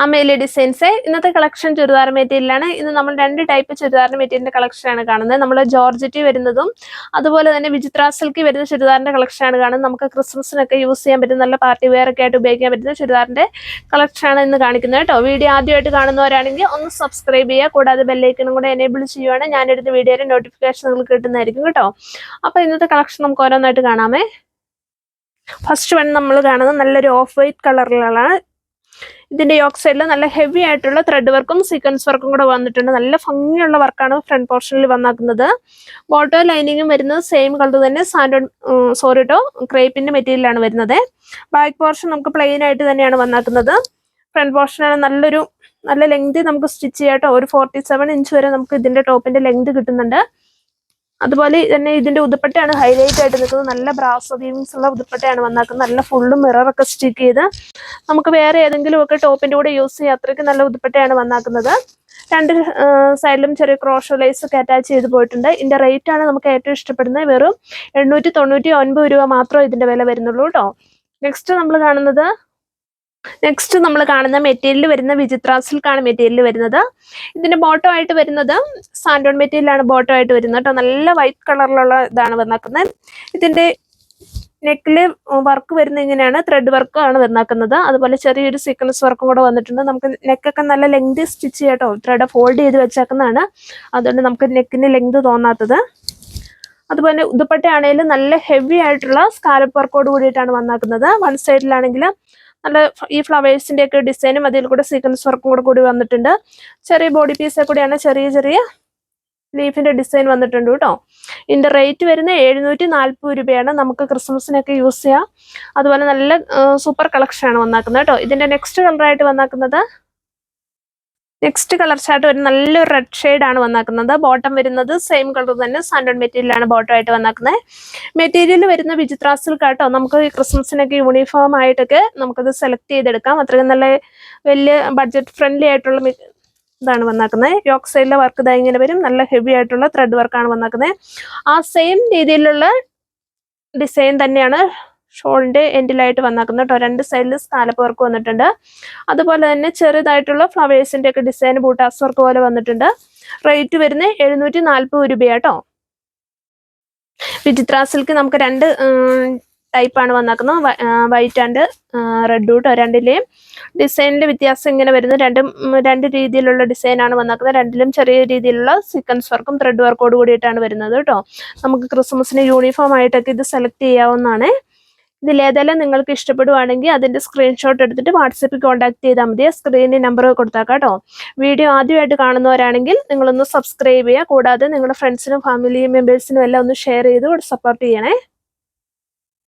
ആമേലി designs. ഇന്നത്തെ collection churidar മെറ്റീരിയലാണ്. ഇന്ന് നമ്മൾ രണ്ട് ടൈപ്പ് ചുരിദാർ മെറ്റീരിയലിന്റെ കളക്ഷനാണ് കാണുന്നത്. നമ്മൾ ജോർജറ്റി വരുന്നതും അതുപോലെ തന്നെ വിചിത്ര സിൽക്കി വരുന്ന ചുരിദാറിന്റെ കളക്ഷനാണ് കാണുന്നത്. നമുക്ക് ക്രിസ്മസിനൊക്കെ യൂസ് ചെയ്യാൻ പറ്റുന്ന നല്ല പാർട്ടി വെയർ ഒക്കെ ആയിട്ട് ഉപയോഗിക്കാൻ പറ്റുന്ന ചുരിദാറിന്റെ കളക്ഷനാണ് ഇന്ന് കാണിക്കുന്നത് കേട്ടോ. വീഡിയോ ആദ്യമായിട്ട് കാണുന്നവരാണെങ്കിൽ ഒന്ന് സബ്സ്ക്രൈബ് ചെയ്യുക. കൂടാതെ ബെല്ലൈക്കണും കൂടെ എനേബിൾ ചെയ്യുവാണ്. ഞാനെടുത്ത വീഡിയോയുടെ നോട്ടിഫിക്കേഷൻ നിങ്ങൾക്ക് കിട്ടുന്നതായിരിക്കും കേട്ടോ. അപ്പോൾ ഇന്നത്തെ കളക്ഷൻ നമുക്ക് ഓരോന്നായിട്ട് കാണാമേ. ഫസ്റ്റ് വൺ നമ്മൾ കാണുന്നത് നല്ലൊരു ഓഫ് വൈറ്റ് കളറിലാണ് ഇതിന്റെ യോക്ക് സൈഡിൽ നല്ല ഹെവി ആയിട്ടുള്ള ത്രെഡ് വർക്കും സീക്വൻസ് വർക്കും കൂടെ വന്നിട്ടുണ്ട്. നല്ല ഭംഗിയുള്ള വർക്കാണ് ഫ്രണ്ട് പോർഷനിൽ വന്നാക്കുന്നത്. ബോട്ടോ ലൈനിങ്ങും വരുന്നത് സെയിം കളർ തന്നെ സാൻഡോൺ സോറിട്ടോ ക്രേപ്പിന്റെ മെറ്റീരിയലാണ് വരുന്നത്. ബാക്ക് പോർഷൻ നമുക്ക് പ്ലെയിൻ ആയിട്ട് തന്നെയാണ് വന്നാക്കുന്നത്. ഫ്രണ്ട് പോർഷനാണ് നല്ലൊരു നല്ല ലെങ്ത് നമുക്ക് സ്റ്റിച്ച് ചെയ്യാട്ടോ. ഒരു ഫോർട്ടി സെവൻ ഇഞ്ച് വരെ നമുക്ക് ഇതിന്റെ ടോപ്പിന്റെ ലെങ്ത് കിട്ടുന്നുണ്ട്. അതുപോലെ തന്നെ ഇതിന്റെ ഉടുപ്പട്ടയാണ് ഹൈലൈറ്റ് ആയിട്ട് നിൽക്കുന്നത്. നല്ല ബ്രാസ് വീവിങ്സ് ഉള്ള ഉടുപ്പട്ടയാണ് വന്നാക്കുന്നത്. നല്ല ഫുള്ളും മിററൊക്കെ സ്റ്റിക്ക് ചെയ്ത് നമുക്ക് വേറെ ഏതെങ്കിലും ഒക്കെ ടോപ്പിന്റെ കൂടെ യൂസ് ചെയ്യാം. അത്രയ്ക്ക് നല്ല ഉടുപ്പട്ടയാണ് വന്നാക്കുന്നത്. രണ്ട് സൈഡിലും ചെറിയ ക്രോഷോ ലൈസ് ഒക്കെ അറ്റാച്ച് ചെയ്ത് പോയിട്ടുണ്ട്. ഇതിന്റെ റേറ്റ് ആണ് നമുക്ക് ഏറ്റവും ഇഷ്ടപ്പെടുന്നത്. വെറും എണ്ണൂറ്റി തൊണ്ണൂറ്റി ഒൻപത് രൂപ മാത്രമേ ഇതിന്റെ വില വരുന്നുള്ളൂ കേട്ടോ നെക്സ്റ്റ് നമ്മൾ കാണുന്നത് നെക്സ്റ്റ് നമ്മൾ കാണുന്ന മെറ്റീരിയൽ വരുന്ന വിചിത്ര സിൽക്കാണ് മെറ്റീരിയൽ വരുന്നത്. ഇതിന്റെ ബോട്ടം ആയിട്ട് വരുന്നത് സാൻഡോൺ മെറ്റീരിയലാണ് ബോട്ടം ആയിട്ട് വരുന്നത് കേട്ടോ നല്ല വൈറ്റ് കളറിലുള്ള ഇതാണ് വന്നാക്കുന്നത്. ഇതിന്റെ നെക്കിൽ വർക്ക് വരുന്ന ഇങ്ങനെയാണ്. ത്രെഡ് വർക്ക് ആണ് വന്നാക്കുന്നത്. അതുപോലെ ചെറിയൊരു സീക്വൻസ് വർക്കും കൂടെ വന്നിട്ടുണ്ട്. നമുക്ക് നെക്കൊക്കെ നല്ല ലെങ്ത് സ്റ്റിച്ച് ചെയ്യട്ടോ ത്രെഡ് ഫോൾഡ് ചെയ്ത് വെച്ചേക്കുന്നതാണ്. അതുകൊണ്ട് നമുക്ക് നെക്കിന് ലെങ്ത് തോന്നാത്തത്. അതുപോലെ ഉദുപ്പട്ടയാണെങ്കിലും നല്ല ഹെവി ആയിട്ടുള്ള സ്കാലപ്പ് വർക്കോട് കൂടിയിട്ടാണ് വന്നാക്കുന്നത്. വൺ സൈഡിലാണെങ്കിൽ നല്ല ഈ ഫ്ലവേഴ്സിന്റെ ഒക്കെ ഡിസൈനും അതിൽ കൂടെ സീക്വൻസ് വർക്കും കൂടെ കൂടി വന്നിട്ടുണ്ട്. ചെറിയ ബോഡി പീസെ കൂടിയാണ് ചെറിയ ചെറിയ ലീഫിന്റെ ഡിസൈൻ വന്നിട്ടുണ്ട് കേട്ടോ. ഇതിന്റെ റേറ്റ് വരുന്നത് എഴുന്നൂറ്റി നാൽപ്പത് രൂപയാണ്. നമുക്ക് ക്രിസ്മസിനൊക്കെ യൂസ് ചെയ്യാം. അതുപോലെ നല്ല സൂപ്പർ കളക്ഷൻ ആണ് വന്നാക്കുന്നത് കേട്ടോ. ഇതിന്റെ നെക്സ്റ്റ് കളറായിട്ട് വന്നാക്കുന്നത് നെക്സ്റ്റ് കളർ ചാർട്ട് വരുന്ന നല്ലൊരു റെഡ് ഷെയ്ഡ് ആണ് വന്നാക്കുന്നത്. ബോട്ടം വരുന്നത് സെയിം കളർ തന്നെ സാൻഡൺ മെറ്റീരിയലാണ് ബോട്ടം ആയിട്ട് വന്നാക്കുന്നത്. മെറ്റീരിയൽ വരുന്ന വിചിത്ര കാട്ടോ നമുക്ക് ക്രിസ്മസിനൊക്കെ യൂണിഫോം ആയിട്ടൊക്കെ നമുക്കത് സെലക്ട് ചെയ്തെടുക്കാം. അത്രയും നല്ല വലിയ ബഡ്ജറ്റ് ഫ്രണ്ട്ലി ആയിട്ടുള്ള ഇതാണ് വന്നാക്കുന്നത്. യോക്ക് സൈഡിലെ വർക്ക് ഇതാ ഇങ്ങനെ വരും. നല്ല ഹെവി ആയിട്ടുള്ള ത്രെഡ് വർക്കാണ് വന്നാക്കുന്നത്. ആ സെയിം രീതിയിലുള്ള ഡിസൈൻ തന്നെയാണ് ഷോളിന്റെ എൻഡിലായിട്ട് വന്നേക്കുന്നത് കേട്ടോ. രണ്ട് സൈഡിൽ സ്കാലപ്പ് വർക്ക് വന്നിട്ടുണ്ട്. അതുപോലെ തന്നെ ചെറുതായിട്ടുള്ള ഫ്ലവേഴ്സിന്റെ ഒക്കെ ഡിസൈൻ ബൂട്ടാസ് വർക്ക് പോലെ വന്നിട്ടുണ്ട്. റേറ്റ് വരുന്നത് എഴുന്നൂറ്റി നാൽപ്പത് രൂപയാട്ടോ വിചിത്ര സിൽക്ക് നമുക്ക് രണ്ട് ടൈപ്പാണ് വന്നേക്കുന്നത്. വൈറ്റ് ആൻഡ് റെഡ് കേട്ടോ രണ്ടിലെയും. ഡിസൈനിൽ വ്യത്യാസം ഇങ്ങനെ വരുന്നത് രണ്ടും രണ്ട് രീതിയിലുള്ള ഡിസൈനാണ് വന്നേക്കുന്നത്. രണ്ടിലും ചെറിയ രീതിയിലുള്ള സീക്വൻസ് വർക്കും ത്രെഡ് വർക്കോട് കൂടിയിട്ടാണ് വരുന്നത് കേട്ടോ നമുക്ക് ക്രിസ്മസിന് യൂണിഫോം ആയിട്ടൊക്കെ ഇത് സെലക്ട് ചെയ്യാവുന്നതാണ്. ഇതിലേതെല്ലാം നിങ്ങൾക്ക് ഇഷ്ടപ്പെടുവാണെങ്കിൽ അതിന്റെ സ്ക്രീൻഷോട്ട് എടുത്തിട്ട് വാട്സപ്പിൽ കോൺടാക്ട് ചെയ്താൽ മതി. സ്ക്രീനിൽ നമ്പർ കൊടുത്താൽ കേട്ടോ. വീഡിയോ ആദ്യമായിട്ട് കാണുന്നവരാണെങ്കിൽ നിങ്ങളൊന്ന് സബ്സ്ക്രൈബ് ചെയ്യുക. കൂടാതെ നിങ്ങളുടെ ഫ്രണ്ട്സിനും ഫാമിലി മെമ്പേഴ്സിനും എല്ലാം ഒന്ന് ഷെയർ ചെയ്ത് സപ്പോർട്ട് ചെയ്യണേ.